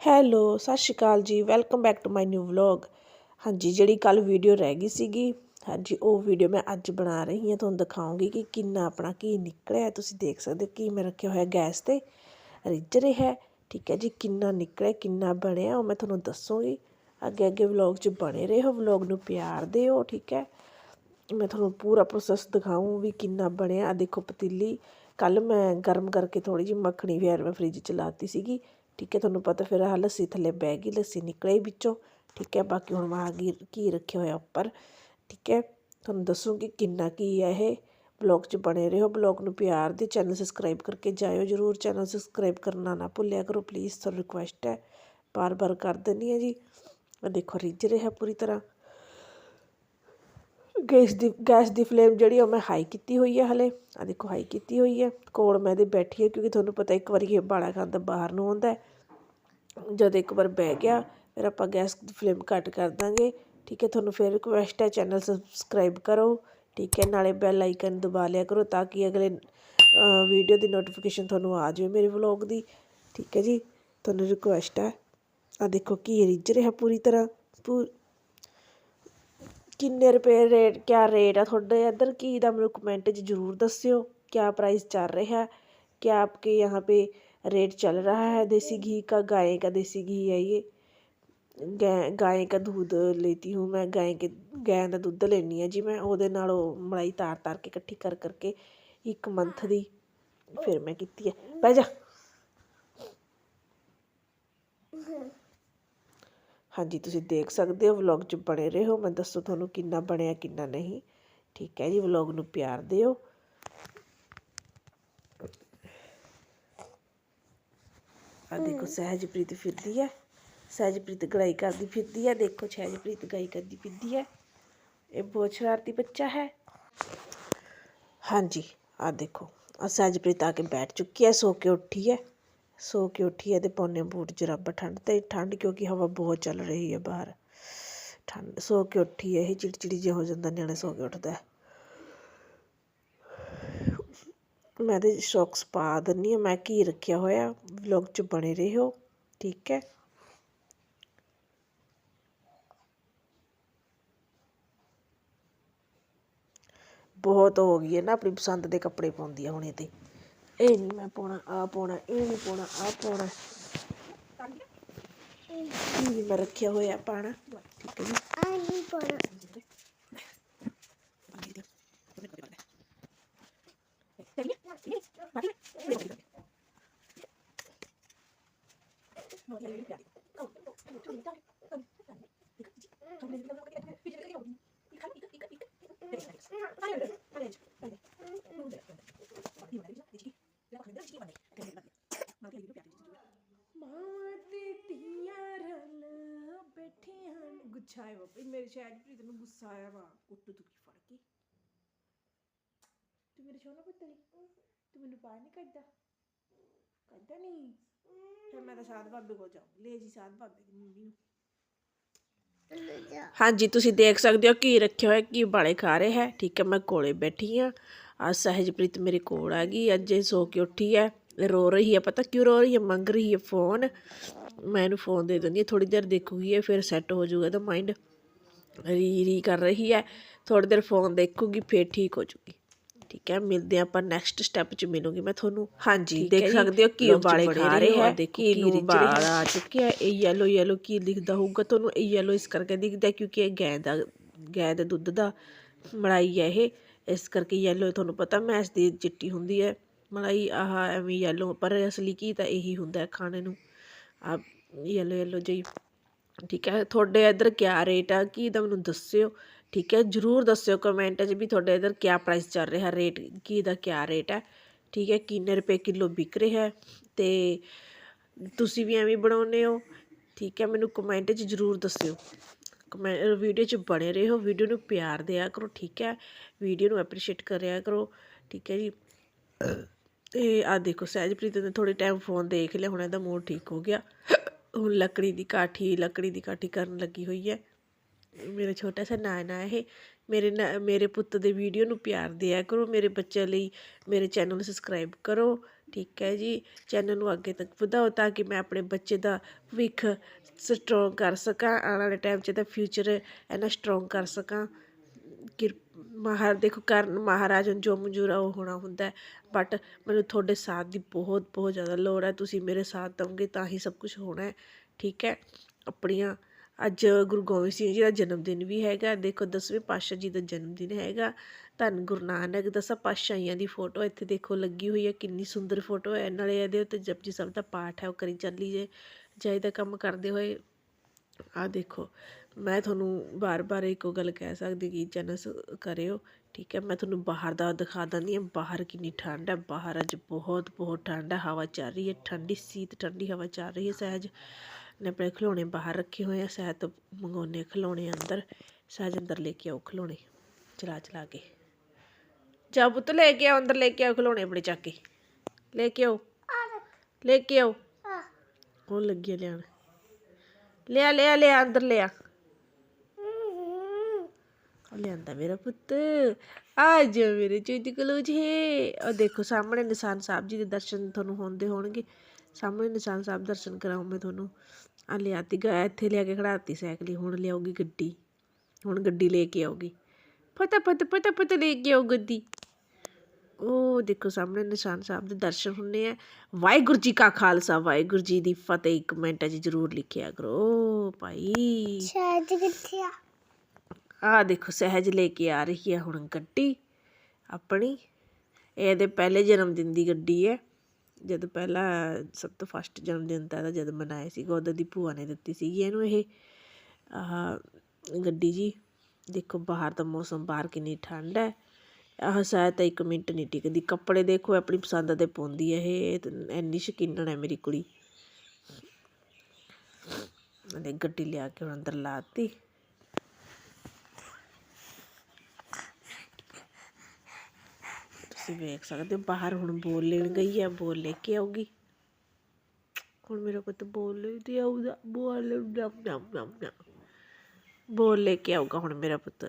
Hello, ਸਤਿ ਸ਼੍ਰੀ ਅਕਾਲ ਜੀ, welcome back to my new vlog. ਹਾਂਜੀ, ਜਿਹੜੀ ਕੱਲ ਵੀਡੀਓ ਰਹਿ ਗਈ ਸੀਗੀ, ਹਾਂਜੀ, ਉਹ ਵੀਡੀਓ ਮੈਂ ਅੱਜ ਬਣਾ ਰਹੀ ਹਾਂ, ਤੁਹਾਨੂੰ ਦਿਖਾਉਂਗੀ ਕਿ ਕਿੰਨਾ ਆਪਣਾ ਕੀ ਨਿਕਲਿਆ ਤੁਸੀਂ ਦੇਖ ਸਕਦੇ ਹੋ ਕੀ ਮੈਂ ਰੱਖਿਆ ਹੋਇਆ ਗੈਸ ਤੇ ਰਿੱਝ ਰਿਹਾ ਠੀਕ ਹੈ ਜੀ, ਕਿੰਨਾ ਨਿਕਲਿਆ, ਕਿੰਨਾ ਬਣਿਆ, ਉਹ ਮੈਂ ਤੁਹਾਨੂੰ ਦੱਸੂਗੀ। ਅੱਗੇ ਅੱਗੇ ਵਲੌਗ 'ਚ ਬਣੇ ਰਹੋ, ਵਲੌਗ ਨੂੰ ਪਿਆਰ ਦਿਓ, ਠੀਕ ਹੈ। ਮੈਂ ਤੁਹਾਨੂੰ ਪੂਰਾ ਪ੍ਰੋਸੈਸ ਦਿਖਾਊਂ ਵੀ ਕਿੰਨਾ ਬਣਿਆ। ਆ ਦੇਖੋ ਪਤੀਲੀ ਕੱਲ ਮੈਂ ਗਰਮ ਕਰਕੇ ਥੋੜੀ ਜਿਹੀ ਮੱਖਣੀ ਫਿਰ ਮੈਂ ਫ੍ਰਿਜ 'ਚ ਲਾਤੀ ਸੀਗੀ। ਠੀਕ ਹੈ, ਤੁਹਾਨੂੰ ਪਤਾ ਫਿਰ ਆਹ ਲੱਸੀ ਥੱਲੇ ਬਹਿ ਗਈ, ਲੱਸੀ ਨਿਕਲੇ ਵਿੱਚੋਂ, ਠੀਕ ਹੈ, ਬਾਕੀ ਹੁਣ ਮੈਂ ਆਗੀ ਘੀ ਰੱਖਿਆ ਹੋਇਆ ਉੱਪਰ, ਠੀਕ ਹੈ। ਤੁਹਾਨੂੰ ਦੱਸੂਗੀ ਕਿੰਨਾ ਕੀ ਹੈ ਇਹ, ਬਲੌਗ 'ਚ ਬਣੇ ਰਹੋ, ਬਲੌਗ ਨੂੰ ਪਿਆਰ ਦੇ ਚੈਨਲ ਸਬਸਕ੍ਰਾਈਬ ਕਰਕੇ ਜਾਇਓ ਜਰੂਰ, ਚੈਨਲ ਸਬਸਕ੍ਰਾਈਬ ਕਰਨਾ ਨਾ ਭੁੱਲਿਆ ਕਰੋ ਪਲੀਜ਼ ਤੁਹਾਨੂੰ ਰਿਕੁਐਸਟ ਹੈ ਬਾਰ ਬਾਰ ਕਰ ਦਿੰਦੀ ਹਾਂ ਜੀ। ਦੇਖੋ, ਰਿੱਝ ਰਿਹਾ ਪੂਰੀ ਤਰ੍ਹਾਂ। ਗੈਸ ਦੀ ਗੈਸ ਦੀ ਫਲੇਮ ਜਿਹੜੀ ਉਹ ਮੈਂ ਹਾਈ ਕੀਤੀ ਹੋਈ ਹੈ ਹਲੇ। ਆ ਦੇਖੋ ਹਾਈ ਕੀਤੀ ਹੋਈ ਹੈ ਕੋਲ ਮੈਂ ਇਹਦੇ ਬੈਠੀ ਹੈ ਕਿਉਂਕਿ ਤੁਹਾਨੂੰ ਪਤਾ ਇੱਕ ਵਾਰੀ ਇਹ ਬਾਲਾ ਖਾਂਦਾ ਬਾਹਰ ਨੂੰ ਆਉਂਦਾ ਜਦ ਇੱਕ ਵਾਰ ਬਹਿ ਗਿਆ, ਫਿਰ ਆਪਾਂ ਗੈਸ ਦੀ ਫਲੇਮ ਘੱਟ ਕਰ ਦਾਂਗੇ। ਠੀਕ ਹੈ, ਤੁਹਾਨੂੰ ਫਿਰ ਰਿਕੁਐਸਟ ਹੈ ਚੈਨਲ ਸਬਸਕ੍ਰਾਈਬ ਕਰੋ। ਠੀਕ ਹੈ, ਨਾਲੇ ਬੈਲ ਆਈਕਨ ਦਬਾ ਲਿਆ ਕਰੋ ਤਾਂ ਕਿ ਅਗਲੇ ਵੀਡੀਓ ਦੀ ਨੋਟੀਫਿਕੇਸ਼ਨ ਤੁਹਾਨੂੰ ਆ ਜਾਵੇ ਮੇਰੇ ਵਲੌਗ ਦੀ। ਠੀਕ ਹੈ ਜੀ, ਤੁਹਾਨੂੰ ਰਿਕੁਐਸਟ ਹੈ। ਆ ਦੇਖੋ ਕੀ ਰਿੱਝ ਰਿਹਾ ਪੂਰੀ ਤਰ੍ਹਾਂ। ਪੂ ਕਿੰਨੇ ਰੁਪਏ ਰੇਟ ਕਿਆ ਰੇਟ ਆ ਤੁਹਾਡੇ? ਇੱਧਰ ਘੀ ਦਾ ਮੈਨੂੰ ਕਮੈਂਟ 'ਚ ਜ਼ਰੂਰ ਦੱਸਿਓ। ਕਿਆ प्राइस ਚੱਲ ਰਿਹਾ? ਕਿਆ क्या आपके यहाँ ਰੇਟ ਚੱਲ ਰਿਹਾ ਹੈ? ਦੇਸੀ ਘੀ ਕਾ, ਗਾਏ ਕਾ ਦੇਸੀ देसी ਹੈ है ये ਗਾਂ ਕਾ ਦਾ ਦੁੱਧ ਲੈਤੀ ਹੂੰ ਮੈਂ। ਗਾਂ ਕੇ, ਗਾਂ ਦਾ ਦੁੱਧ ਲੈਂਦੀ ਹਾਂ ਜੀ ਮੈਂ। ਉਹਦੇ ਨਾਲ ਉਹ ਮਲਾਈ ਤਾਰ ਤਾਰ ਕੇ ਇਕੱਠੀ ਕਰ ਕਰਕੇ ਇੱਕ ਮੰਥ ਦੀ ਫਿਰ ਮੈਂ ਕੀਤੀ ਹੈ। ਬਹਿ ਜਾ। ਹਾਂਜੀ, ਤੁਸੀਂ ਦੇਖ ਸਕਦੇ ਹੋ ਵਲੌਗ 'ਚ ਬਣੇ ਰਹੋ। ਮੈਂ ਦੱਸੋ ਤੁਹਾਨੂੰ ਕਿੰਨਾ ਬਣਿਆ, ਕਿੰਨਾ ਨਹੀਂ। ਠੀਕ ਹੈ ਜੀ ਵਲੌਗ ਨੂੰ ਪਿਆਰ ਦਿਓ। ਆ ਦੇਖੋ, ਸਹਿਜਪ੍ਰੀਤ ਫਿਰਦੀ ਹੈ। ਸਹਿਜਪ੍ਰੀਤ ਗੜਾਈ ਕਰਦੀ ਫਿਰਦੀ ਹੈ। ਦੇਖੋ, ਸਹਿਜਪ੍ਰੀਤ ਗਾਈ ਕਰਦੀ ਫਿਰਦੀ ਹੈ। ਇਹ ਬਹੁਤ ਸ਼ਰਾਰਤੀ ਬੱਚਾ ਹੈ। ਹਾਂਜੀ, ਆ ਦੇਖੋ। ਆ ਸਹਿਜਪ੍ਰੀਤ ਆ ਕੇ ਬੈਠ ਚੁੱਕੀ ਹੈ, ਸੋ ਕੇ ਉੱਠੀ ਹੈ। ਸੋ ਕੇ ਉੱਠੀ ਹੈ ਤੇ ਪੌਨੇ ਬੂਟ ਜਰਾਬਾ ਠੰਡ ਤੇ ਠੰਡ ਕਿਉਂਕਿ ਹਵਾ ਬਹੁਤ ਚੱਲ ਰਹੀ ਹੈ ਬਾਹਰ। ਠੰਡ, ਸੋ ਕੇ ਉੱਠੀ ਹੈ, ਇਹ ਚਿੜਚਿੜੀ ਜਿਹਾ ਹੋ ਜਾਂਦਾ, ਨਿਆਣੇ ਸੋ ਕੇ ਉੱਠਦਾ ਮੈਂ ਤੇ ਸ਼ੌਕਸ ਪਾ ਦਿੰਨੀ ਆ ਮੈਂ ਕੀ ਰੱਖਿਆ ਹੋਇਆ, ਵਲੌਗ 'ਚ ਬਣੇ ਰਹੋ, ਠੀਕ ਹੈ। ਬਹੁਤ ਹੋ ਗਈ ਹੈ ਨਾ, ਆਪਣੀ ਪਸੰਦ ਦੇ ਕੱਪੜੇ ਪਾਉਂਦੀ ਆ ਹੁਣ ਇਹ ਤੇ। ਇਹ ਨਹੀਂ ਮੈਂ ਪਾਉਣਾ ਆ ਪਾਉਣਾ ਇਹ ਨਹੀਂ ਪਾਉਣਾ ਆ ਪਾਉਣਾ ਇਹ ਵੀ ਮੈਂ ਰੱਖਿਆ ਹੋਇਆ ਪਾਣਾ ਠੀਕ ਹੈ ਜੀ ਆ ਨਹੀਂ ਪਾਉਣਾ ਮਾਵਾਂ ਤੇ ਧੀਆਂ ਰਲ ਬੈਠੀਆਂ ਨੇ। ਗੁੱਸਾ ਆਇਆ ਵਾ ਮੇਰੇ ਨੂੰ ਗੁੱਸਾ ਆਇਆ ਵਾ, ਕੁੱਟੂ ਤੂੰ ਫੜ ਕੇ ਤੂੰ ਮੇਰੇ ਸੋਨਾ ਪੁੱਤਰੀ ਤੂੰ ਮੈਨੂੰ ਪਾਰ ਨਹੀਂ ਕੱਢਦਾ। ਕੱਢਦਾ ਨਹੀਂ ਫਿਰ ਮੈਂ ਤਾਂ ਸਾਧ ਬਾਬੇ ਕੋਲ ਜਾਊਂ। ਲੈ ਜੀ ਸਾਧ ਬਾਬੇ ਦੀ ਮੰਮੀ ਨੂੰ। ਹਾਂਜੀ, ਤੁਸੀਂ ਦੇਖ ਸਕਦੇ ਹੋ ਕੀ ਰੱਖਿਆ ਹੋਇਆ, ਕੀ ਬਾਲੇ ਖਾ ਰਹੇ ਹੈ। ਠੀਕ ਹੈ, ਮੈਂ ਕੋਲੇ ਬੈਠੀ ਆ ਆ ਸਹਿਜਪ੍ਰੀਤ ਮੇਰੇ ਕੋਲ ਆ ਗਈ। ਅੱਜ ਇਹ ਸੋ ਕੇ ਉੱਠੀ ਹੈ। ਰੋ ਰਹੀ ਹੈ। ਪਤਾ ਕਿਉਂ ਰੋ ਰਹੀ ਹੈ? ਮੰਗ ਰਹੀ ਹੈ ਫੋਨ। ਮੈਂ ਇਹਨੂੰ ਫੋਨ ਦੇ ਦਿੰਦੀ ਹਾਂ। ਥੋੜੀ ਦੇਰ ਦੇਖੂਗੀ ਇਹ ਫਿਰ ਸੈੱਟ ਹੋ ਜਾਊਗਾ ਤਾਂ ਮਾਈਂਡ ਰੀ ਰੀ ਕਰ ਰਹੀ ਹੈ। ਥੋੜੀ ਦੇਰ ਫੋਨ ਦੇਖੂਗੀ ਫਿਰ ਠੀਕ ਹੋ ਜੂਗੀ। ਠੀਕ ਹੈ ਮਿਲਦੇ ਆਪਾਂ ਨੈਕਸਟ ਸਟੈਪ 'ਚ ਮਿਲੂਗੀ ਮੈਂ ਤੁਹਾਨੂੰ। ਹਾਂਜੀ ਦੇਖ ਸਕਦੇ ਹੋ ਕੀ ਵਾਲੇ ਖਾ ਰਹੇ ਹੈ ਕੀ ਨੂੰ ਬਾਲ ਆ ਚੁੱਕਿਆ ਇਹ ਯੈਲੋ ਯੈਲੋ ਕੀ ਲਿਖਦਾ ਹੋਊਗਾ ਤੁਹਾਨੂੰ? ਇਹ ਯੈਲੋ ਇਸ ਕਰਕੇ ਦਿਖਦਾ ਕਿਉਂਕਿ ਇਹ ਗਾਂ ਦਾ ਗਾਂ ਦੇ ਦੁੱਧ ਦਾ ਮਲਾਈ ਹੈ ਇਹ। ਇਸ ਕਰਕੇ ਯੈਲੋ ਤੁਹਾਨੂੰ ਪਤਾ ਮੈਸ ਦੀ ਚਿੱਟੀ ਹੁੰਦੀ ਹੈ। ਮਲਾਈ ਆਹ ਐਵੇਂ ਯੈਲੋ ਪਰ ਅਸਲੀ ਕੀ ਤਾਂ ਇਹੀ ਹੁੰਦਾ ਖਾਣੇ ਨੂੰ। ਆ ਯੈਲੋ ਯੈਲੋ ਜਿਹੀ ਠੀਕ ਹੈ, ਤੁਹਾਡੇ ਇੱਧਰ ਕਿਆ ਰੇਟ ਆ, ਕੀ ਦਾ ਮੈਨੂੰ ਦੱਸਿਓ, ਠੀਕ ਹੈ, ਜਰੂਰ ਦੱਸਿਓ ਕਮੈਂਟ 'ਚ ਵੀ ਤੁਹਾਡੇ ਇੱਧਰ ਕਿਆ ਪ੍ਰਾਈਸ ਚੱਲ ਰਿਹਾ ਰੇਟ ਕੀ ਦਾ ਕਿਆ ਰੇਟ ਹੈ, ਠੀਕ ਹੈ, ਕਿੰਨੇ ਰੁਪਏ ਕਿਲੋ ਵਿਕ ਰਿਹਾ ਹੈ, ਤੇ ਤੁਸੀਂ ਵੀ ਐਵੇਂ ਬਣਾਉਂਦੇ ਹੋ, ਠੀਕ ਹੈ, ਮੈਨੂੰ ਕਮੈਂਟ 'ਚ ਜਰੂਰ ਦੱਸਿਓ, ਕਮੈਂ ਵੀਡੀਓ 'ਚ ਬਣੇ ਰਹੋ ਵੀਡੀਓ ਨੂੰ ਪਿਆਰ ਦਿਆ ਕਰੋ, ਠੀਕ ਹੈ ਵੀਡੀਓ ਨੂੰ ਐਪਰੀਸ਼ੀਏਟ ਕਰਿਆ ਕਰੋ, ਠੀਕ ਹੈ ਜੀ, ਤੇ ਆ ਦੇਖੋ ਸਹਿਜਪ੍ਰੀਤ ਨੇ ਥੋੜੇ ਟਾਈਮ ਫੋਨ ਦੇਖ ਲਿਆ, ਹੁਣ ਇਹਦਾ ਮੂਡ ਠੀਕ ਹੋ ਗਿਆ। ਹੁਣ ਲੱਕੜੀ ਦੀ ਕਾਠੀ, ਲੱਕੜੀ ਦੀ ਕਾਠੀ ਕਰਨ ਲੱਗੀ ਹੋਈ ਹੈ। ਮੇਰਾ ਛੋਟਾ ਸਾ ਨਾਨਾ ਇਹ। ਮੇਰੇ ਨਾ, ਮੇਰੇ ਪੁੱਤ ਦੇ ਵੀਡੀਓ ਨੂੰ ਪਿਆਰ ਦਿਆ ਕਰੋ। ਮੇਰੇ ਬੱਚਿਆਂ ਲਈ ਮੇਰੇ ਚੈਨਲ ਨੂੰ ਸਬਸਕ੍ਰਾਈਬ ਕਰੋ। ਠੀਕ ਹੈ ਜੀ। ਚੈਨਲ ਨੂੰ ਅੱਗੇ ਤੱਕ ਵਧਾਓ ਤਾਂ ਕਿ ਮੈਂ ਆਪਣੇ ਬੱਚੇ ਦਾ ਭਵਿੱਖ ਸਟਰੋਂਗ ਕਰ ਸਕਾਂ। ਆਉਣ ਵਾਲੇ ਟਾਈਮ 'ਚ ਇਹਦਾ ਫਿਊਚਰ ਇੰਨਾ ਸਟਰੋਂਗ ਕਰ ਸਕਾਂ। ਕਿਰਪਾ ਮਹਾਰ, ਦੇਖੋ ਕਰਨ ਮਹਾਰਾਜ ਨੂੰ ਜੋ ਮਨਜ਼ੂਰ ਆ ਉਹ ਹੋਣਾ ਹੁੰਦਾ ਬਟ ਮੈਨੂੰ ਤੁਹਾਡੇ ਸਾਥ ਦੀ ਬਹੁਤ ਬਹੁਤ ਜ਼ਿਆਦਾ ਲੋੜ ਹੈ। ਤੁਸੀਂ ਮੇਰੇ ਸਾਥ ਦਵੋਗੇ ਤਾਂ ਹੀ ਸਭ ਕੁਝ ਹੋਣਾ ਹੈ। ਠੀਕ ਹੈ? ਆਪਣੀਆਂ, ਅੱਜ ਗੁਰੂ ਗੋਬਿੰਦ ਸਿੰਘ ਜੀ ਦਾ ਜਨਮ ਦਿਨ ਵੀ ਹੈਗਾ। ਦੇਖੋ ਦਸਵੇਂ ਪਾਤਸ਼ਾਹ ਜੀ ਦਾ ਜਨਮ ਦਿਨ ਹੈਗਾ। ਧੰਨ ਗੁਰੂ ਨਾਨਕ ਦਸਾਂ ਪਾਤਸ਼ਾਹੀਆਂ ਦੀ ਫੋਟੋ ਇੱਥੇ ਦੇਖੋ ਲੱਗੀ ਹੋਈ ਹੈ। ਕਿੰਨੀ ਸੁੰਦਰ ਫੋਟੋ ਹੈ। ਨਾਲੇ ਇਹਦੇ ਉੱਤੇ ਜਪਜੀ ਸਾਹਿਬ ਦਾ ਪਾਠ ਹੈ। ਉਹ ਕਰੀ ਚੱਲੀ ਜੇ ਜਾਈ ਦਾ ਕੰਮ ਕਰਦੇ ਹੋਏ। ਆ ਦੇਖੋ। ਮੈਂ ਤੁਹਾਨੂੰ ਬਾਰ-ਬਾਰ ਇੱਕੋ ਗੱਲ ਕਹਿ ਸਕਦੀ ਕਿ ਚੈਨਲ ਕਰਿਓ ਠੀਕ ਹੈ? ਮੈਂ ਤੁਹਾਨੂੰ ਬਾਹਰ ਦਾ ਦਿਖਾ ਦਿੰਦੀ ਹਾਂ ਬਾਹਰ ਕਿੰਨੀ ਠੰਡ ਹੈ ਬਾਹਰ ਅੱਜ ਬਹੁਤ ਬਹੁਤ ਠੰਡ ਹੈ ਹਵਾ ਚੱਲ ਰਹੀ ਹੈ ਠੰਡੀ ਸੀਤ ਠੰਡੀ ਹਵਾ ਚੱਲ ਰਹੀ ਹੈ ਸਹਿਜ ਨੇ ਆਪਣੇ ਖਿਲੌਣੇ ਬਾਹਰ ਰੱਖੇ ਹੋਏ ਆ ਸਹਿਜ ਤੋਂ ਮੰਗਾਉਣੇ ਖਿਲੌਣੇ ਅੰਦਰ ਸਹਿਜ ਅੰਦਰ ਲੈ ਕੇ ਆਓ ਖਿਲੌਣੇ ਚਲਾ ਚਲਾ ਕੇ। ਜਾ ਪੁੱਤ ਲੈ ਕੇ ਆਓ ਅੰਦਰ ਲੈ ਕੇ ਆਓ ਖਿਲੌਣੇ ਆਪਣੇ ਚੱਕ ਕੇ। ਲੈ ਕੇ ਆਓ। ਲੈ ਕੇ ਆਓ। ਉਹ ਲੱਗੀ ਲਿਆਣ ਲਿਆ ਲਿਆ ਲਿਆ ਅੰਦਰ ਲਿਆ। ਲਿਆਂਦਾ ਮੇਰਾ ਪੁੱਤ। ਆ ਜਾ ਮੇਰੇ ਚੂਤੀ ਕਲੂਜ ਉਹ ਦੇਖੋ, ਸਾਹਮਣੇ ਨਿਸ਼ਾਨ ਸਾਹਿਬ ਜੀ ਦੇ ਦਰਸ਼ਨ ਤੁਹਾਨੂੰ ਹੁੰਦੇ ਹੋਣਗੇ। ਸਾਹਮਣੇ ਨਿਸ਼ਾਨ ਸਾਹਿਬ ਦਰਸ਼ਨ ਕਰਾਉਂ ਮੈਂ ਤੁਹਾਨੂੰ। ਆ ਲਿਆਤੀ ਗਾ, ਇੱਥੇ ਲਿਆ ਕੇ ਖੜਾਤੀ ਸਾਈਕਲ, ਹੁਣ ਲਿਆਉਗੀ ਗੱਡੀ। ਹੁਣ ਗੱਡੀ ਲੈ ਕੇ ਆਉਗੀ ਪਤਾ ਪਤਾ ਪਤਾ ਪਤਾ ਲੈ ਕੇ ਆਉ ਗੱਡੀ। ਉਹ ਦੇਖੋ, ਸਾਹਮਣੇ ਨਿਸ਼ਾਨ ਸਾਹਿਬ ਦੇ ਦਰਸ਼ਨ ਹੁੰਦੇ ਆ। ਵਾਹਿਗੁਰੂ ਜੀ ਕਾ ਖਾਲਸਾ, ਵਾਹਿਗੁਰੂ ਜੀ ਦੀ ਫਤਿਹ। ਇੱਕ ਮਿੰਟ 'ਚ ਜ਼ਰੂਰ ਲਿਖਿਆ ਕਰੋ। ਭਾਈ। ਸ਼ਾਇਦ ਕਿੱਥੇ ਆ? ਆਹ ਦੇਖੋ ਸਹਿਜ ਲੈ ਕੇ ਆ ਰਹੀ ਹੈ ਹੁਣ ਗੱਡੀ ਆਪਣੀ। ਇਹਦੇ ਪਹਿਲੇ ਜਨਮ ਦਿਨ ਦੀ ਗੱਡੀ ਹੈ। ਜਦ ਪਹਿਲਾ ਸਭ ਤੋਂ ਫਸਟ ਜਨਮ ਦਿਨ ਤਾਂ ਇਹਦਾ ਜਦ ਮਨਾਇਆ ਸੀਗਾ, ਉਦੋਂ ਦੀ ਭੂਆ ਨੇ ਦਿੱਤੀ ਸੀਗੀ ਇਹਨੂੰ ਇਹ। ਆਹ ਗੱਡੀ ਜੀ, ਦੇਖੋ ਬਾਹਰ ਦਾ ਮੌਸਮ, ਬਾਹਰ ਕਿੰਨੀ ਠੰਡ ਹੈ। ਆਹ ਸ਼ਾਇਦ ਤਾਂ ਇੱਕ ਮਿੰਟ ਨਹੀਂ ਟਿਕਦੀ। ਕੱਪੜੇ ਦੇਖੋ ਆਪਣੀ ਪਸੰਦ ਦੇ ਪਾਉਂਦੀ ਹੈ ਇਹ। ਤੇ ਇੰਨੀ ਸ਼ਕੀਨਣ ਹੈ ਮੇਰੀ ਕੁੜੀ। ਉਹਨੇ ਗੱਡੀ ਲਿਆ ਕੇ ਹੁਣ ਅੰਦਰ ਲਾਤੀ ਤੁਸੀਂ ਵੇਖ ਸਕਦੇ ਹੋ ਬਾਹਰ ਹੁਣ ਬੋਲ ਲੈਣ ਗਈ ਹੈ ਬੋਲ ਲੈ ਕੇ ਆਊਗੀ। ਹੁਣ ਮੇਰਾ ਪੁੱਤ ਬੋਲ ਲੈ ਤੇ ਆਊਗਾ ਬੋਲ ਨਮ ਨਮ ਨਮ ਨਮ। ਬੋਲ ਲੈ ਕੇ ਆਊਗਾ ਹੁਣ ਮੇਰਾ ਪੁੱਤ।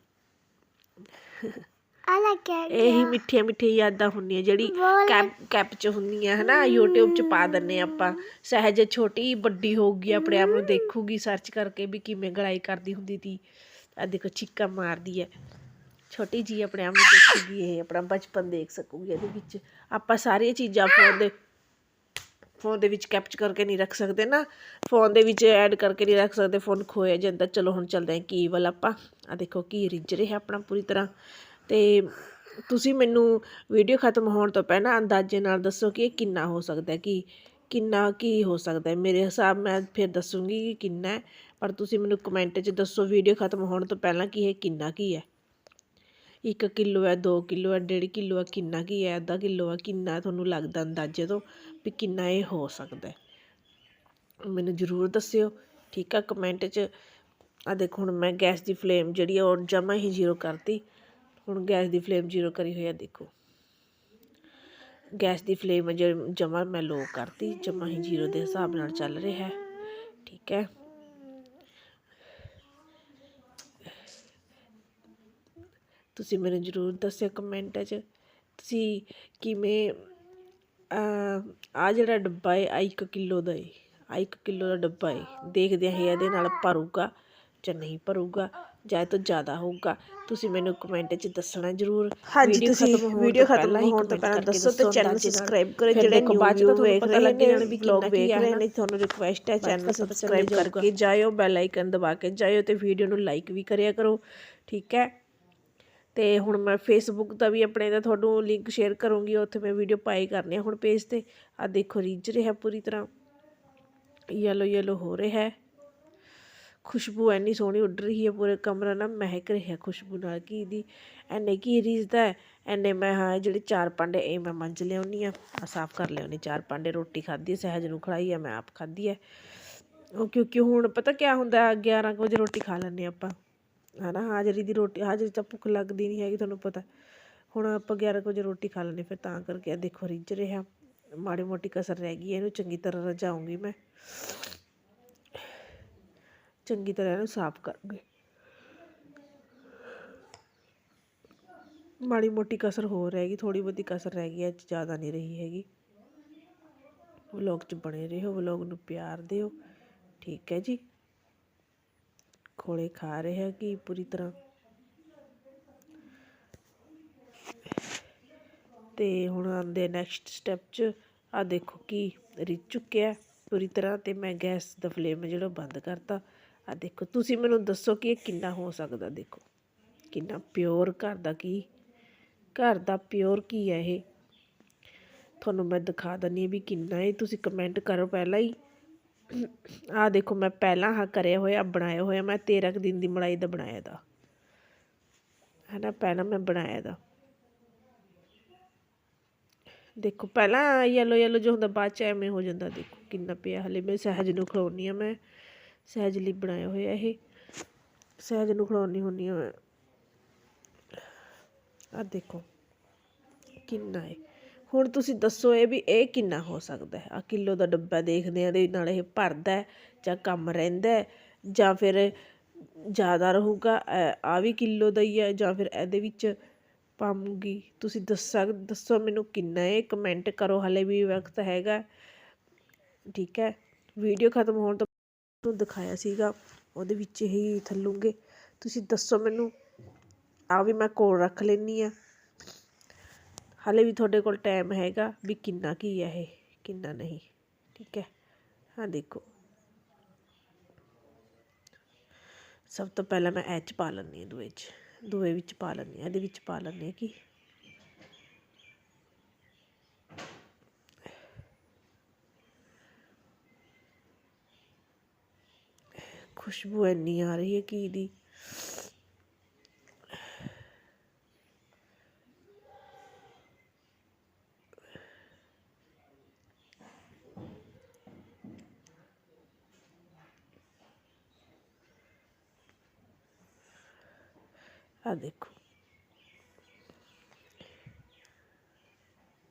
ਆ ਲੱਗਿਆ ਇਹੀ ਮਿੱਠੀਆਂ ਮਿੱਠੀਆਂ ਯਾਦਾਂ ਹੁੰਦੀਆਂ ਜਿਹੜੀ ਕੈਪ ਕੈਪ ਚ ਹੁੰਦੀਆਂ ਹਨਾ YouTube ਚ ਪਾ ਦਿੰਨੇ ਆਪਾਂ। ਸਹਿਜ ਛੋਟੀ ਵੱਡੀ ਹੋਊਗੀ ਆਪਣੇ ਆਪ ਨੂੰ ਦੇਖੂਗੀ ਸਰਚ ਕਰਕੇ ਵੀ ਕਿਵੇਂ ਗਲਾਈ ਕਰਦੀ ਹੁੰਦੀ ਤੀ। ਆ ਦੇਖੋ ਚੀਕਾਂ ਮਾਰਦੀ ਹੈ। ਛੋਟੀ ਜੀ ਆਪਣੇ ਆਪ ਨੂੰ ਦੇਖੂਗੀ ਇਹ, ਆਪਣਾ ਬਚਪਨ ਦੇਖ ਸਕੂਗੀ ਇਹਦੇ ਵਿੱਚ। ਆਪਾਂ ਸਾਰੀਆਂ ਚੀਜ਼ਾਂ ਫੋਨ ਦੇ ਫੋਨ ਦੇ ਵਿੱਚ ਕੈਪਚਰ ਕਰਕੇ ਨਹੀਂ ਰੱਖ ਸਕਦੇ ਨਾ। ਫੋਨ ਦੇ ਵਿੱਚ ਐਡ ਕਰਕੇ ਨਹੀਂ ਰੱਖ ਸਕਦੇ ਫੋਨ ਖੋਇਆ ਜਾਂਦਾ। ਚਲੋ ਹੁਣ ਚੱਲਦੇ ਹਾਂ ਕੀ ਵੱਲ ਆਪਾਂ। ਆ ਦੇਖੋ ਕੀ ਰਿੱਝ ਰਿਹਾ ਆਪਣਾ ਪੂਰੀ ਤਰ੍ਹਾਂ। ਤੇ ਤੁਸੀਂ ਮੈਨੂੰ ਵੀਡੀਓ ਖਤਮ ਹੋਣ ਤੋਂ ਪਹਿਲਾਂ ਅੰਦਾਜ਼ੇ ਨਾਲ ਦੱਸੋ ਕਿ ਇਹ ਕਿੰਨਾ ਹੋ ਸਕਦਾ ਹੈ, ਕਿ ਕਿੰਨਾ ਕੀ ਹੋ ਸਕਦਾ ਹੈ। ਮੇਰੇ ਹਿਸਾਬ ਮੈਂ ਫਿਰ ਦੱਸੂਗੀ ਕਿ ਕਿੰਨਾ ਹੈ। ਪਰ ਤੁਸੀਂ ਮੈਨੂੰ ਕਮੈਂਟ 'ਚ ਦੱਸੋ ਵੀਡੀਓ ਖਤਮ ਹੋਣ ਤੋਂ ਪਹਿਲਾਂ ਕਿ ਇਹ ਕਿੰਨਾ ਕੀ ਹੈ। ਇੱਕ ਕਿਲੋ ਹੈ 2 ਕਿਲੋ ਹੈ, ਡੇਢ ਕਿਲੋ ਹੈ, ਕਿੰਨਾ ਕੀ ਹੈ, ਅੱਧਾ ਕਿਲੋ ਹੈ, ਕਿੰਨਾ ਤੁਹਾਨੂੰ ਲੱਗਦਾ ਅੰਦਾਜ਼ੇ ਤੋਂ ਵੀ ਕਿੰਨਾ ਇਹ ਹੋ ਸਕਦਾ ਮੈਨੂੰ ਜ਼ਰੂਰ ਦੱਸਿਓ, ਠੀਕ ਆ? ਕਮੈਂਟ 'ਚ ਆ ਦੇਖੋ, ਹੁਣ ਮੈਂ ਗੈਸ ਦੀ ਫਲੇਮ ਜਿਹੜੀ ਆ, ਉਹ ਜਮਾ ਹੀ ਜ਼ੀਰੋ ਕਰਤੀ। ਹੁਣ ਗੈਸ ਦੀ ਫਲੇਮ ਜ਼ੀਰੋ ਕਰੀ ਹੋਈ ਆ, ਦੇਖੋ। ਗੈਸ ਦੀ ਫਲੇਮ ਜਮਾ ਮੈਂ ਲੋ ਕਰਤੀ, ਜਮਾ ਹੀ ਜ਼ੀਰੋ ਦੇ ਹਿਸਾਬ ਨਾਲ ਚੱਲ ਰਿਹਾ ਹੈ ਠੀਕ ਹੈ? ਤੁਸੀਂ ਮੈਨੂੰ ਜ਼ਰੂਰ ਦੱਸਿਓ ਕਮੈਂਟ 'ਚ। ਤੁਸੀਂ ਕਿਵੇਂ ਆ ਜਿਹੜਾ ਡੱਬਾ ਹੈ ਆ 1 ਕਿਲੋ ਦਾ ਹੈ ਆ 1 ਕਿਲੋ ਦਾ ਡੱਬਾ ਹੈ ਦੇਖਦੇ ਹਾਂ ਇਹਦੇ ਨਾਲ ਭਰੂਗਾ ਜਾਂ ਨਹੀਂ ਭਰੂਗਾ ਜਾਂ ਤੋਂ ਜ਼ਿਆਦਾ ਹੋਊਗਾ। ਤੁਸੀਂ ਮੈਨੂੰ ਕਮੈਂਟ 'ਚ ਦੱਸਣਾ ਜ਼ਰੂਰ। ਹਾਂਜੀ, ਤੁਸੀਂ ਵੀਡੀਓ ਤੋਂ ਖਤਮ ਹੋਣ ਤੋਂ ਪਹਿਲਾਂ ਦੱਸੋ ਤੇ ਦੱਸੋ channel ਅੰਦਾਜ਼ੇ ਨਾਲ। subscribe ਕਰੋ, ਜਿਹੜੇ new ਬਾਅਦ ਤੁਹਾਨੂੰ ਵੇਖ ਰਹੇ ਨੇ, ਵੀ ਕਿੰਨਾ ਵੇਖ ਰਹੇ ਨੇ, ਤੁਹਾਨੂੰ ਰਿਕੁਐਸਟ ਹੈ ਚੈਨਲ ਸਬਸਕ੍ਰਾਈਬ ਕਰਕੇ ਜਾਇਓ ਬੈਲ ਆਈਕਨ ਦਬਾ ਕੇ ਜਾਇਓ ਤੇ ਵੀਡੀਓ ਨੂੰ ਲਾਈਕ ਵੀ ਕਰਿਆ ਕਰੋ ਠੀਕ ਹੈ? ਤੇ ਹੁਣ ਮੈਂ ਫੇਸਬੁੱਕ ਦਾ ਵੀ ਆਪਣੇ ਦਾ ਤੁਹਾਨੂੰ ਲਿੰਕ ਸ਼ੇਅਰ ਕਰੂੰਗੀ, ਉੱਥੇ ਮੈਂ ਵੀਡੀਓ ਪਾਈ ਕਰਨੀ ਆ ਹੁਣ ਪੇਜ ਤੇ। ਆ ਦੇਖੋ ਰਿੱਝ ਰਿਹਾ ਪੂਰੀ ਤਰ੍ਹਾਂ। ਯੈਲੋ ਯੈਲੋ ਹੋ ਰਿਹਾ। ਹੈ ਖੁਸ਼ਬੂ ਐਨੀ ਸੋਹਣੀ ਉੱਡ ਰਹੀ ਹੈ, ਪੂਰੇ ਕਮਰਾ ਨਾ ਮਹਿਕ ਰਿਹਾ ਖੁਸ਼ਬੂ ਨਾਲ। ਕੀ ਦੀ? ਐਨੇ ਕੀ ਰਿੱਝਦਾ ਹੈ? ਐਨੇ ਮੈਂ ਹਾਂ, ਜਿਹੜੇ ਚਾਰ ਪਾਂਡੇ ਇਹ ਮੈਂ ਮੰਜ ਲਿਆਉਣੀ ਆ। ਆ ਸਾਫ਼ ਕਰ ਲਿਆਉਣੀ, ਚਾਰ ਪਾਂਡੇ ਰੋਟੀ ਖਾਧੀ, ਸਹਿਜ ਨੂੰ ਖੜਾਈ ਆ, ਮੈਂ ਆਪ ਖਾਧੀ ਹੈ। ਉਹ ਕਿਉਂਕਿ ਹੁਣ ਪਤਾ ਕਿਆ ਹੁੰਦਾ 11 ਕੁ ਵਜੇ ਰੋਟੀ ਖਾ ਲੈਂਦੇ ਆਪਾਂ। ਹਨਾ, ਹਾਜ਼ਰੀ ਦੀ ਰੋਟੀ, ਹਾਜ਼ਰੀ ਤਾਂ ਭੁੱਖ ਲੱਗਦੀ ਨਹੀਂ ਹੈਗੀ ਤੁਹਾਨੂੰ ਪਤਾ। ਹੁਣ ਆਪਾਂ 11 ਕੁ ਵਜੇ ਰੋਟੀ ਖਾ ਲੈਂਦੇ, ਫਿਰ ਤਾਂ ਕਰਕੇ ਆ ਦੇਖੋ ਰਿੱਝ ਰਿਹਾ। ਮਾੜੀ ਮੋਟੀ ਕਸਰ ਰਹਿ ਗਈ, ਇਹਨੂੰ ਚੰਗੀ ਤਰ੍ਹਾਂ ਰਜਾਉਂਗੀ ਮੈਂ। ਚੰਗੀ ਤਰ੍ਹਾਂ ਇਹਨੂੰ ਸਾਫ਼ ਕਰੂੰਗੀ। ਮਾੜੀ ਮੋਟੀ ਕਸਰ ਹੋ ਰਹੀ ਥੋੜੀ ਬਹੁਤੀ ਕਸਰ ਰਹਿ ਗਈ ਹੈ ਜ਼ਿਆਦਾ ਨਹੀਂ ਰਹੀ ਹੈਗੀ। ਵਲੌਗ 'ਚ ਬਣੇ ਰਹੋ, ਵਲੌਗ ਨੂੰ ਪਿਆਰ ਦਿਓ। ਠੀਕ ਹੈ ਜੀ। ਖੋਲੇ ਖਾ ਰਹੇ ਹੈ ਕਿ ਪੂਰੀ ਤਰ੍ਹਾਂ। ਤੇ ਹੁਣ ਆਉਂਦੇ ਨੈਕਸਟ ਸਟੈਪ 'ਚ ਆ ਦੇਖੋ ਕਿ ਰਿੱਝ ਚੁੱਕਿਆ ਪੂਰੀ ਤਰ੍ਹਾਂ ਤੇ ਮੈਂ ਗੈਸ ਦਾ ਫਲੇਮ ਜਿਹੜਾ ਬੰਦ ਕਰਤਾ। ਆ ਦੇਖੋ, ਤੁਸੀਂ ਮੈਨੂੰ ਦੱਸੋ ਕਿ ਇਹ ਕਿੰਨਾ ਹੋ ਸਕਦਾ ਦੇਖੋ। ਕਿੰਨਾ ਪਿਓਰ ਘਰ ਦਾ ਕੀ? ਘਰ ਦਾ ਪਿਓਰ ਕੀ ਹੈ ਇਹ? ਤੁਹਾਨੂੰ ਮੈਂ ਦਿਖਾ ਦਿੰਦੀ ਹਾਂ ਵੀ ਕਿੰਨਾ ਹੈ। ਤੁਸੀਂ ਕਮੈਂਟ ਕਰੋ ਪਹਿਲਾਂ ਹੀ। ਆ ਦੇਖੋ, ਮੈਂ ਪਹਿਲਾਂ ਹਾਂ ਕਰਿਆ ਹੋਇਆ, ਬਣਾਇਆ ਹੋਇਆ, ਮੈਂ 13 ਕੁ ਦਿਨ ਦੀ ਮਲਾਈ ਦਾ ਬਣਾਇਆ ਦਾ। ਹੈ ਨਾ ਪਹਿਲਾਂ ਮੈਂ ਬਣਾਇਆ ਦਾ। ਦੇਖੋ, ਪਹਿਲਾਂ ਯੈਲੋ ਯੈਲੋ ਜੋ ਹੁੰਦਾ, ਬਾਅਦ ਚ ਐਵੇਂ ਹੋ ਜਾਂਦਾ, ਦੇਖੋ ਕਿੰਨਾ ਪਿਆ। ਹਲੇ ਮੈਂ ਸਹਿਜ ਨੂੰ ਖਿਲਾਉਣੀ ਆ ਮੈਂ। ਸਹਿਜ ਲਈ ਬਣਾਇਆ ਹੋਇਆ ਇਹ। ਸਹਿਜ ਨੂੰ ਖਿਲਾਉਣੀ ਹੁੰਦੀ ਆ ਮੈਂ। ਆ ਦੇਖੋ, ਕਿੰਨਾ ਹੈ। ਹੁਣ ਤੁਸੀਂ ਦੱਸੋ ਇਹ ਵੀ ਇਹ ਕਿੰਨਾ ਹੋ ਸਕਦਾ ਹੈ? ਆ ਕਿਲੋ ਦਾ ਡੱਬਾ ਦੇਖਦੇ ਆ ਦੇ ਨਾਲ ਇਹ ਭਰਦਾ ਜਾਂ ਕੰਮ ਰਹਿੰਦਾ ਜਾਂ ਫਿਰ ਜ਼ਿਆਦਾ ਰਹੂਗਾ ਆ ਵੀ ਕਿਲੋ ਦਾ ਹੀ ਹੈ ਜਾਂ ਫਿਰ ਇਹਦੇ ਵਿੱਚ ਪਾਉਂਗੀ? ਤੁਸੀਂ ਦੱਸ ਸਕ ਦੱਸੋ ਮੈਨੂੰ ਕਿੰਨਾ ਹੈ? ਕਮੈਂਟ ਕਰੋ, ਹਲੇ ਵੀ ਵਕਤ ਹੈਗਾ। ਠੀਕ ਹੈ ਵੀਡੀਓ ਖਤਮ ਹੋਣ ਤੋਂ ਤੁਹਾਨੂੰ ਦਿਖਾਇਆ ਸੀਗਾ, ਉਹਦੇ ਵਿੱਚ ਹੀ ਥੱਲੂਗੇ। ਤੁਸੀਂ ਦੱਸੋ ਮੈਨੂੰ ਆ ਵੀ ਮੈਂ ਕੋਲ ਰੱਖ ਲੈਣੀ ਆ ਹਾਲੇ ਵੀ ਤੁਹਾਡੇ ਕੋਲ ਟਾਈਮ ਹੈਗਾ ਵੀ ਕਿੰਨਾ ਕੀ ਹੈ ਇਹ, ਕਿੰਨਾ ਨਹੀਂ, ਠੀਕ ਹੈ? ਹਾਂ, ਦੇਖੋ। ਸਭ ਤੋਂ ਪਹਿਲਾਂ ਮੈਂ ਇਹ 'ਚ ਪਾ ਲੈਂਦੀ ਹਾਂ ਦੂਏ 'ਚ ਦੂਏ ਵਿੱਚ ਪਾ ਲੈਂਦੀ ਹਾਂ, ਇਹਦੇ ਵਿੱਚ ਪਾ ਲੈਂਦੀ ਹਾਂ ਕਿ ਖੁਸ਼ਬੂ ਇੰਨੀ ਆ ਰਹੀ ਹੈ ਕਿ ਇਹਦੀ ਆ ਦੇਖੋ।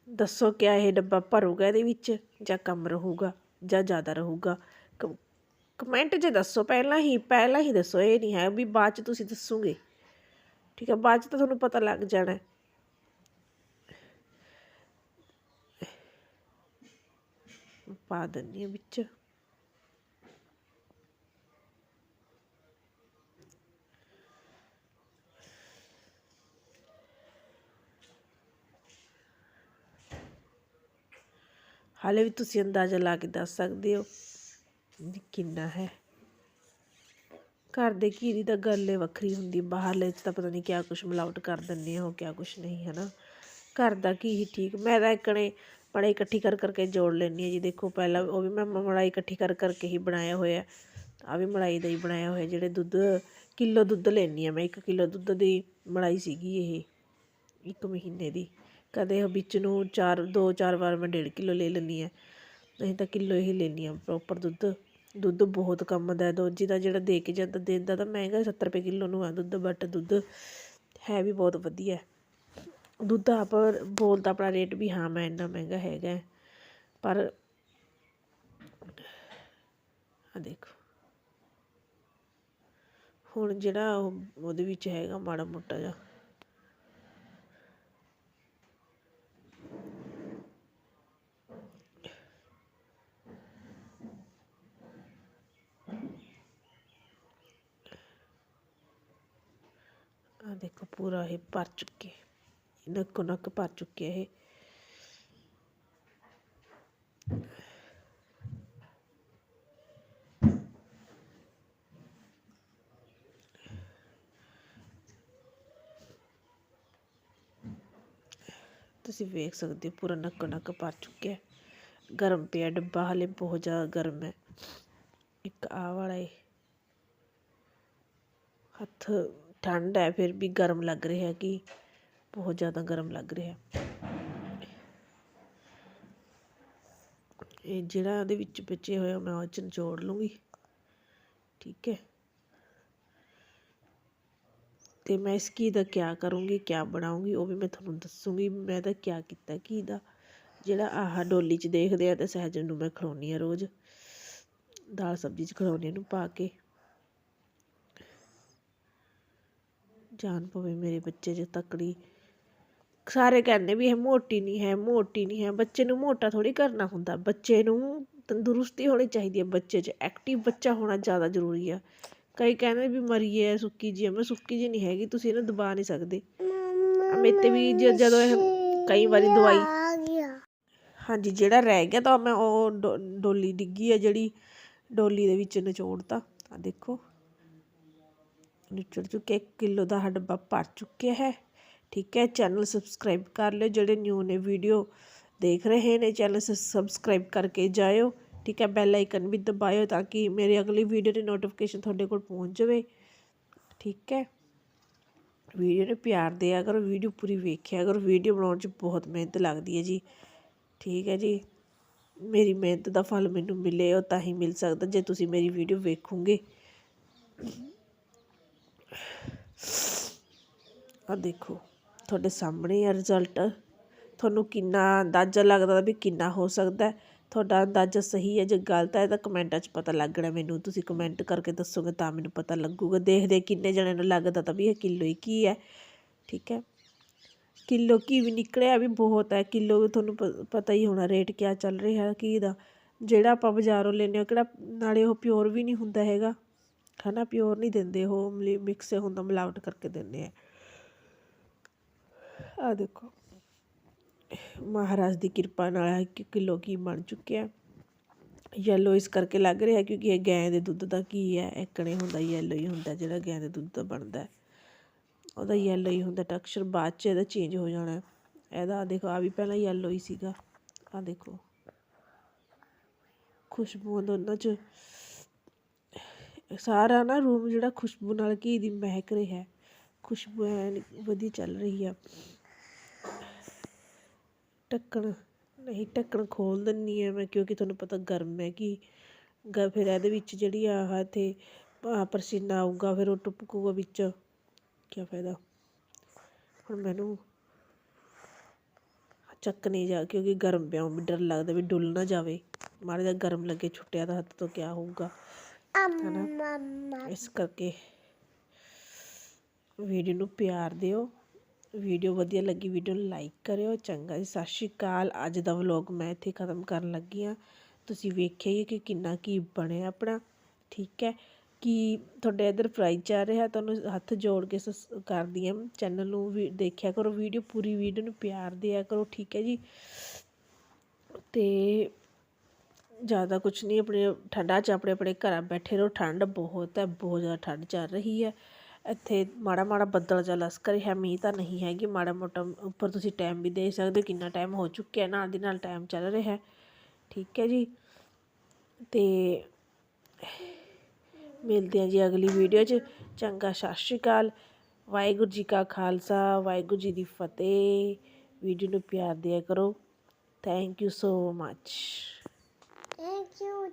ਦੱਸੋ ਕਿਆ ਇਹ ਡੱਬਾ ਭਰੂਗਾ ਇਹਦੇ ਵਿੱਚ? ਜਾਂ ਕਮ ਰਹੂਗਾ? ਜਾਂ ਜ਼ਿਆਦਾ ਰਹੂਗਾ? ਕਮੈਂਟ 'ਚ ਦੱਸੋ, ਪਹਿਲਾਂ ਹੀ ਪਹਿਲਾਂ ਹੀ ਦੱਸੋ, ਇਹ ਨਹੀਂ ਹੈ ਵੀ ਬਾਅਦ 'ਚ ਤੁਸੀਂ ਦੱਸੋਗੇ। ਠੀਕ ਹੈ, ਬਾਅਦ 'ਚ ਤਾਂ ਤੁਹਾਨੂੰ ਪਤਾ ਲੱਗ ਜਾਣਾ। ਪਾ ਦਿੰਦੀ ਹਾਂ ਵਿੱਚ। ਹਾਲੇ ਵੀ ਤੁਸੀਂ ਅੰਦਾਜ਼ਾ ਲਾ ਕੇ ਦੱਸ ਸਕਦੇ ਹੋ ਕਿੰਨਾ ਹੈ। ਘਰ ਦੇ ਘੀਰੀ ਦਾ ਗੱਲ ਵੱਖਰੀ ਹੁੰਦੀ ਬਾਹਰਲੇ 'ਚ ਤਾਂ ਪਤਾ ਨਹੀਂ ਕਿਆ ਕੁਛ ਮਿਲਾਵਟ ਕਰ ਦਿੰਦੇ ਹੋ, ਕਿਆ ਕੁਛ ਨਹੀਂ ਹੈ ਨਾ ਘਰ ਦਾ ਘੀ ਹੀ ਠੀਕ। ਮੈਂ ਤਾਂ ਇੱਕਣੇ ਮੜਾਈ ਇਕੱਠੀ ਕਰ ਕਰਕੇ ਜੋੜ ਲੈਂਦੀ ਹਾਂ ਜੀ। ਦੇਖੋ, ਪਹਿਲਾਂ ਉਹ ਵੀ ਮੈਂ ਮੜਾਈ ਇਕੱਠੀ ਕਰ ਕਰਕੇ ਹੀ ਬਣਾਇਆ ਹੋਇਆ। ਆ ਵੀ ਮਲਾਈ ਦਾ ਹੀ ਬਣਾਇਆ ਹੋਇਆ, ਜਿਹੜੇ ਦੁੱਧ, ਕਿਲੋ ਦੁੱਧ ਲੈਣੀ ਆ ਮੈਂ। 1 ਕਿਲੋ ਦੁੱਧ ਦੀ ਮਲਾਈ ਸੀਗੀ ਇਹ, ਇੱਕ ਮਹੀਨੇ ਦੀ। ਕਦੇ ਵਿੱਚ ਨੂੰ ਚਾਰ, ਦੋ, ਚਾਰ ਵਾਰ ਮੈਂ ਡੇਢ ਕਿਲੋ ਲੈ ਲੈਂਦੀ ਹਾਂ। ਨਹੀਂ ਤਾਂ ਕਿਲੋ ਹੀ ਲੈਂਦੀ ਹਾਂ ਪ੍ਰੋਪਰ ਦੁੱਧ। ਦੁੱਧ ਬਹੁਤ ਕੰਮ ਦਾ ਦੋਜੀ ਦਾ ਜਿਹੜਾ ਦੇ ਕੇ ਜਾਂਦਾ, ਦਿੰਦਾ ਤਾਂ ਮਹਿੰਗਾ ਸੱਤਰ ਰੁਪਏ ਕਿਲੋ ਨੂੰ ਆ ਦੁੱਧ ਬਟ ਦੁੱਧ ਹੈ ਵੀ ਬਹੁਤ ਵਧੀਆ। ਦੁੱਧ ਆਪ ਬੋਲਦਾ ਆਪਣਾ ਰੇਟ ਵੀ, ਹਾਂ ਮੈਂ ਇੰਨਾ ਮਹਿੰਗਾ ਹੈਗਾ ਪਰ ਆ ਦੇਖੋ। ਹੁਣ ਜਿਹੜਾ ਉਹਦੇ ਵਿੱਚ ਹੈਗਾ ਮਾੜਾ ਮੋਟਾ ਜਿਹਾ ਆ ਦੇਖੋ ਪੂਰਾ ਇਹ ਭਰ ਚੁੱਕੇ ਨੱਕੋ ਨੱਕ ਭਰ ਚੁੱਕੇ ਇਹ। ਤੁਸੀਂ ਵੇਖ ਸਕਦੇ ਹੋ ਪੂਰਾ ਨੱਕੋ ਨੱਕ ਭਰ ਚੁੱਕਿਆ ਗਰਮ ਪਿਆ ਡੱਬਾ ਹਲੇ ਬਹੁਤ ਜ਼ਿਆਦਾ ਗਰਮ ਹੈ। ਇੱਕ ਆ ਵਾਲਾ ਹੱਥ ਠੰਡ ਹੈ, ਫਿਰ ਵੀ ਗਰਮ ਲੱਗ ਰਿਹਾ ਕਿ ਬਹੁਤ ਜ਼ਿਆਦਾ ਗਰਮ ਲੱਗ ਰਿਹਾ। ਇਹ ਜਿਹੜਾ ਉਹਦੇ ਵਿੱਚ ਬਚੇ ਹੋਇਆ ਮੈਂ ਉਹ ਚ ਨਿਚੋੜ ਲੂੰਗੀ ਠੀਕ ਹੈ। ਤੇ ਮੈਂ ਇਸ ਕੀ ਦਾ ਕਿਆ ਕਰੂੰਗੀ, ਕਿਆ ਬਣਾਉਂਗੀ ਉਹ ਵੀ ਮੈਂ ਤੁਹਾਨੂੰ ਦੱਸੂੰਗੀ। ਮੈਂ ਤਾਂ ਕਿਆ ਕੀਤਾ ਕੀ ਦਾ, ਜਿਹੜਾ ਆਹ ਡੋਲੀ 'ਚ ਦੇਖਦੇ ਆ ਤੇ ਸਹਿਜਨ ਨੂੰ ਮੈਂ ਖਿਲਾਉਂਦੀ ਆ ਰੋਜ਼। ਦਾਲ ਸਬਜ਼ੀ 'ਚ ਖਿਲਾਉਂਦੀ ਇਹਨੂੰ ਪਾ ਕੇ। ਜਾਨ ਪਵੇ ਮੇਰੇ ਬੱਚੇ 'ਚ ਤਕੜੀ। ਸਾਰੇ ਕਹਿੰਦੇ ਵੀ ਇਹ ਮੋਟੀ ਨਹੀਂ ਹੈ, ਮੋਟੀ ਨਹੀਂ ਹੈ। ਬੱਚੇ ਨੂੰ ਮੋਟਾ ਥੋੜੀ ਕਰਨਾ ਹੁੰਦਾ। ਬੱਚੇ ਨੂੰ ਤੰਦਰੁਸਤੀ ਹੋਣੀ ਚਾਹੀਦੀ ਹੈ ਬੱਚੇ 'ਚ। ਐਕਟਿਵ ਬੱਚਾ ਹੋਣਾ ਜ਼ਿਆਦਾ ਜ਼ਰੂਰੀ ਆ। ਕਈ ਕਹਿੰਦੇ ਵੀ ਮਰੀਏ, ਸੁੱਕੀ ਜੀ। ਮੈਂ ਸੁੱਕੀ ਜੀ ਨਹੀਂ ਹੈਗੀ, ਤੁਸੀਂ ਇਹਨੂੰ ਦਬਾ ਨਹੀਂ ਸਕਦੇ। ਮੇਰੇ ਤੇ ਵੀ ਜਦੋਂ ਇਹ ਕਈ ਵਾਰੀ ਦਵਾਈ ਹਾਂਜੀ, ਜਿਹੜਾ ਰਹਿ ਗਿਆ ਤਾਂ ਮੈਂ ਉਹ ਡੋ- ਡੋਲੀ ਡਿੱਗੀ ਆ ਜਿਹੜੀ ਡੋਲੀ ਦੇ ਵਿੱਚ ਨਿਚੋੜਤਾ। ਆ ਦੇਖੋ। ਨਿਚੜ ਚੁੱਕਿਆ 1 ਕਿਲੋ ਦਾ ਆਹ ਡੱਬਾ ਭਰ ਚੁੱਕਿਆ ਹੈ। ਠੀਕ ਹੈ, ਚੈਨਲ ਸਬਸਕ੍ਰਾਈਬ ਕਰ ਲਿਓ, ਜਿਹੜੇ ਨਿਊ ਨੇ ਵੀਡੀਓ ਦੇਖ ਰਹੇ ਨੇ, ਚੈਨਲ ਸਬਸਕ੍ਰਾਈਬ ਕਰਕੇ ਜਾਇਓ। ਠੀਕ ਹੈ ਬੈਲ ਆਈਕਨ ਵੀ ਦਬਾਇਓ ਤਾਂ ਕਿ ਮੇਰੇ ਅਗਲੀ ਵੀਡੀਓ ਦੀ ਨੋਟੀਫਿਕੇਸ਼ਨ ਤੁਹਾਡੇ ਕੋਲ ਪਹੁੰਚ ਜਾਵੇ। ਠੀਕ ਹੈ ਵੀਡੀਓ ਨੂੰ ਪਿਆਰ ਦਿਆ ਕਰੋ ਵੀਡੀਓ ਪੂਰੀ ਵੇਖਿਆ ਕਰੋ ਵੀਡੀਓ ਬਣਾਉਣ 'ਚ ਬਹੁਤ ਮਿਹਨਤ ਲੱਗਦੀ ਹੈ ਜੀ। ਠੀਕ ਹੈ ਜੀ, ਮੇਰੀ ਮਿਹਨਤ ਦਾ ਫਲ ਮੈਨੂੰ ਮਿਲੇ ਉਹ ਤਾਂ ਹੀ ਮਿਲ ਸਕਦਾ, ਜੇ ਤੁਸੀਂ ਮੇਰੀ ਵੀਡੀਓ ਵੇਖੋਗੇ। ਆ ਦੇਖੋ, ਤੁਹਾਡੇ ਸਾਹਮਣੇ ਆ ਰਿਜ਼ਲਟ ਤੁਹਾਨੂੰ ਕਿੰਨਾ ਅੰਦਾਜ਼ਾ ਲੱਗਦਾ ਵੀ ਕਿੰਨਾ ਹੋ ਸਕਦਾ ਤੁਹਾਡਾ ਅੰਦਾਜ਼ਾ ਸਹੀ ਹੈ ਜੇ ਗਲਤ ਹੈ ਤਾਂ ਕਮੈਂਟਾਂ 'ਚ ਪਤਾ ਲੱਗਣਾ ਮੈਨੂੰ। ਤੁਸੀਂ ਕਮੈਂਟ ਕਰਕੇ ਦੱਸੋਗੇ ਤਾਂ ਮੈਨੂੰ ਪਤਾ ਲੱਗੂਗਾ। ਦੇਖਦੇ ਕਿੰਨੇ ਜਣਿਆਂ ਨੂੰ ਲੱਗਦਾ ਤਾਂ ਵੀ ਇਹ ਕਿਲੋ ਹੀ ਕੀ ਹੈ। ਠੀਕ ਹੈ? ਕਿਲੋ ਕੀ ਵੀ ਨਿਕਲਿਆ ਵੀ ਬਹੁਤ ਹੈ। ਕਿਲੋ ਤੁਹਾਨੂੰ ਪ- ਪਤਾ ਹੀ ਹੋਣਾ ਰੇਟ ਕਿਆ ਚੱਲ ਰਿਹਾ, ਕੀ ਦਾ। ਜਿਹੜਾ ਆਪਾਂ ਬਾਜ਼ਾਰੋਂ ਲੈਂਦੇ ਹਾਂ, ਕਿਹੜਾ, ਨਾਲੇ ਉਹ ਪਿਓਰ ਵੀ ਨਹੀਂ ਹੁੰਦਾ ਹੈਗਾ। ਹਨਾ ਪਿਓਰ ਨਹੀਂ ਦਿੰਦੇ ਉਹ ਮਿਕਸ ਹੁੰਦਾ, ਮਿਲਾਵਟ ਕਰਕੇ ਦਿੰਦੇ ਆ। ਆ ਦੇਖੋ, ਮਹਾਰਾਜ ਦੀ ਕਿਰਪਾ ਨਾਲ ਇੱਕ ਕਿਲੋ ਕੀ ਬਣ ਚੁੱਕਿਆ ਯੈਲੋ ਇਸ ਕਰਕੇ ਲੱਗ ਰਿਹਾ ਕਿਉਂਕਿ ਇਹ ਗਾਂ ਦੇ ਦੁੱਧ ਦਾ ਕੀ ਹੈ ਇੱਕਣੇ ਹੁੰਦਾ ਯੈਲੋ ਹੀ ਹੁੰਦਾ, ਜਿਹੜਾ ਗਾਂ ਦੇ ਦੁੱਧ ਦਾ ਬਣਦਾ ਉਹਦਾ ਯੈਲੋ ਹੀ ਹੁੰਦਾ ਟੈਕਸਚਰ ਬਾਅਦ ਚ ਇਹਦਾ ਚੇਂਜ ਹੋ ਜਾਣਾ ਇਹਦਾ ਦੇਖੋ ਆ ਵੀ ਪਹਿਲਾਂ ਯੈਲੋ ਹੀ ਸੀਗਾ। ਆ ਦੇਖੋ, ਖੁਸ਼ਬੂ ਦੋਨਾਂ ਚ। ਸਾਰਾ ਨਾ ਰੂਮ ਜਿਹੜਾ ਖੁਸ਼ਬੂ ਨਾਲ ਘੀ ਦੀ ਮਹਿਕ ਰਿਹਾ ਹੈ ਖੁਸ਼ਬੂ ਐਨ ਵਧੀਆ ਚੱਲ ਰਹੀ ਆ। ਢੱਕਣ, ਨਹੀਂ ਢੱਕਣ ਖੋਲ ਦਿੰਨੀ ਆ ਮੈਂ ਕਿਉਂਕਿ ਤੁਹਾਨੂੰ ਪਤਾ ਗਰਮ ਹੈ ਕਿ ਗ ਫਿਰ ਇਹਦੇ ਵਿੱਚ ਜਿਹੜੀ ਆਹ ਇੱਥੇ, ਆਹ ਪਸੀਨਾ ਆਊਗਾ, ਫਿਰ ਉਹ ਟੁਪਕੂਗਾ ਵਿੱਚ। ਕੀ ਫਾਇਦਾ? ਹੁਣ ਮੈਨੂੰ ਚੱਕ ਨਹੀਂ ਜਾ, ਕਿਉਂਕਿ ਗਰਮ ਪਿਆ ਵੀ ਡਰ ਲੱਗਦਾ ਵੀ ਡੁੱਲ ਨਾ ਜਾਵੇ। ਮਾੜਾ ਜਿਹਾ ਗਰਮ ਲੱਗੇ, ਛੁੱਟਿਆ ਤਾਂ ਹੱਥ ਤੋਂ ਕਿਆ ਹੋਊਗਾ। ਹਨਾ? ਇਸ ਕਰਕੇ ਵੀਡੀਓ ਨੂੰ ਪਿਆਰ ਦਿਓ। ਵੀਡੀਓ ਵਧੀਆ ਲੱਗੀ ਵੀਡੀਓ ਨੂੰ ਲਾਈਕ ਕਰਿਓ। ਚੰਗਾ ਜੀ ਸਤਿ ਸ਼੍ਰੀ ਅਕਾਲ। ਅੱਜ ਦਾ ਵਲੌਗ ਮੈਂ ਇੱਥੇ ਖਤਮ ਕਰਨ ਲੱਗੀ ਹਾਂ। ਤੁਸੀਂ ਵੇਖਿਆ ਹੀ ਕਿ ਕਿੰਨਾ ਕੀ ਬਣਿਆ ਆਪਣਾ ਠੀਕ ਹੈ? ਕਿ ਤੁਹਾਡੇ ਇੱਧਰ ਪ੍ਰਾਈਜ਼ ਚੱਲ ਰਿਹਾ ਤੁਹਾਨੂੰ ਹੱਥ ਜੋੜ ਕੇ ਕਰਦੀ ਹਾਂ ਚੈਨਲ ਨੂੰ ਵੀ ਦੇਖਿਆ ਕਰੋ। ਵੀਡੀਓ ਪੂਰੀ ਵੀਡੀਓ ਨੂੰ ਪਿਆਰ ਦਿਆ ਕਰੋ ਠੀਕ ਹੈ ਜੀ? ਤੇ ਜ਼ਿਆਦਾ ਕੁਛ ਨਹੀਂ, ਆਪਣੇ ਠੰਡਾਂ 'ਚ ਆਪਣੇ ਆਪਣੇ ਘਰਾਂ ਬੈਠੇ ਰਹੋ, ਠੰਡ ਬਹੁਤ ਹੈ, ਬਹੁਤ ਜ਼ਿਆਦਾ ਠੰਡ ਚੱਲ ਰਹੀ ਹੈ। ਇੱਥੇ ਮਾੜਾ ਮਾੜਾ ਬੱਦਲ ਜਿਹਾ ਲਸਕ ਰਿਹਾ ਮੀਂਹ ਤਾਂ ਨਹੀਂ ਹੈਗੀ, ਮਾੜਾ ਮੋਟਾ ਉੱਪਰ ਤੁਸੀਂ ਟਾਈਮ ਵੀ ਦੇ ਸਕਦੇ ਹੋ ਕਿੰਨਾ ਟਾਈਮ ਹੋ ਚੁੱਕਿਆ, ਨਾਲ ਦੀ ਨਾਲ ਟਾਈਮ ਚੱਲ ਰਿਹਾ ਠੀਕ ਹੈ ਜੀ। ਤੇ ਮਿਲਦੇ ਹਾਂ ਜੀ ਅਗਲੀ ਵੀਡੀਓ 'ਚ। ਚੰਗਾ, ਸਤਿ ਸ਼੍ਰੀ ਅਕਾਲ। ਵਾਹਿਗੁਰੂ ਜੀ ਕਾ ਖਾਲਸਾ, ਵਾਹਿਗੁਰੂ ਜੀ ਦੀ ਫਤਿਹ। ਵੀਡੀਓ ਨੂੰ ਪਿਆਰ ਦਿਆ ਕਰੋ। Thank you so much Thank you.